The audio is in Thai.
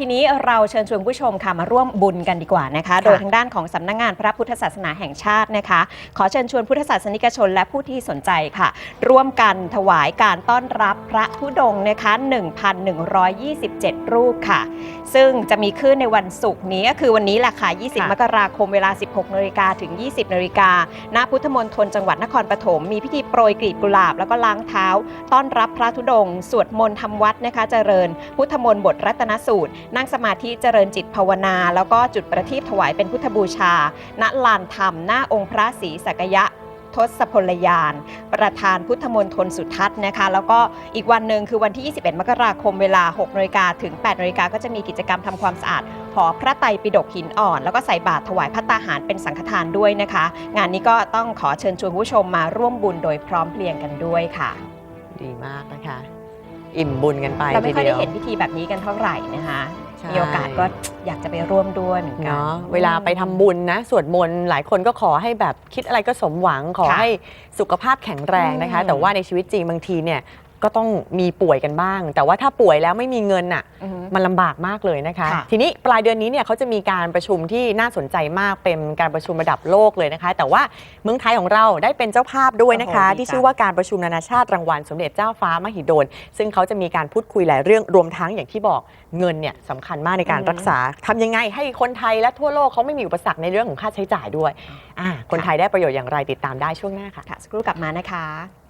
ทีนี้เราเชิญชวนผู้ชมค่ะมาร่วมบุญกันดีกว่านะคะ โดยทางด้านของสำนักงานพระพุทธศาสนาแห่งชาตินะคะ ขอเชิญชวนพุทธศาสนิกชนและผู้ที่สนใจค่ะ ร่วมกันถวายการต้อนรับพระธุดงค์นะคะ 1,127 รูปค่ะ ซึ่งจะมีขึ้นในวันศุกร์นี้ก็คือวันนี้แหละค่ะ 20ค่ะมกราคมเวลา 16นาฬิกาถึง 20นาฬิกาณพุทธมณฑลจังหวัดนครปฐมมีพิธีโปรยกลีบกุหลาบแล้วก็ล้างเท้า ต้อนรับพระธุดงค์สวดมนต์ทำวัดนะคะเจริญ พุทธมนต์บทรัตนสูตรนั่งสมาธิเจริญจิตภาวนา แล้วก็จุดประทีปถวายเป็นพุทธบูชา ณลานธรรม หน้าองค์พระศรีสักยะทศพลยาน ประธานพุทธมนตรสุทัศน์นะคะ แล้วก็อีกวันหนึ่งคือวันที่ 21 มกราคมเวลา 6นาฬิกาถึง8นาฬิกาก็จะมีกิจกรรมทำความสะอาดหอพระไตรปิฎกหินอ่อน แล้วก็ใส่บาตรถวายพระตาหารเป็นสังฆทานด้วยนะคะ งานนี้ก็ต้องขอเชิญชวนผู้ชมมาร่วมบุญโดยพร้อมเพรียงกันด้วยค่ะ ดีมากนะคะ อิ่มบุญกันไปเราไม่ค่อยทีได้เดียวเห็นพิธีแบบนี้กันเท่าไหร่นะคะใช่มีโอกาสก็อยากจะไปร่วมด้วยเหมือนกันเนาะเวลาไปทำบุญนะสวดมนต์หลายคนก็ขอให้แบบคิดอะไรก็สมหวังขอค่ะให้สุขภาพแข็งแรงนะคะอืมแต่ว่าในชีวิตจริงบางทีเนี่ย ก็ต้องมีป่วยกันบ้าง แต่ว่าถ้าป่วยแล้วไม่มีเงินอะอือฮึ มันลำบากมากเลยนะคะ ค่ะ ทีนี้ปลายเดือนนี้เนี่ยเขาจะมีการประชุมที่น่าสนใจมากเป็นการประชุมระดับโลกเลยนะคะ แต่ว่าเมืองไทยของเราได้เป็นเจ้าภาพด้วยนะคะ โอ้โหดีที่จังชื่อว่าการประชุมนานาชาติรางวัลสมเด็จเจ้าฟ้ามหิดลซึ่งเขาจะมีการพูดคุยหลายเรื่องรวมทั้งอย่างที่บอกเงินเนี่ยสำคัญมากในการอืมรักษาทำยังไงให้คนไทยและทั่วโลกเขาไม่มีอุปสรรคในเรื่องของค่าใช้จ่ายด้วยอ่าคนไทยได้ประโยชน์อย่างไรติดตามได้ช่วงหน้าค่ะ ค่ะสักครู่กลับมานะคะ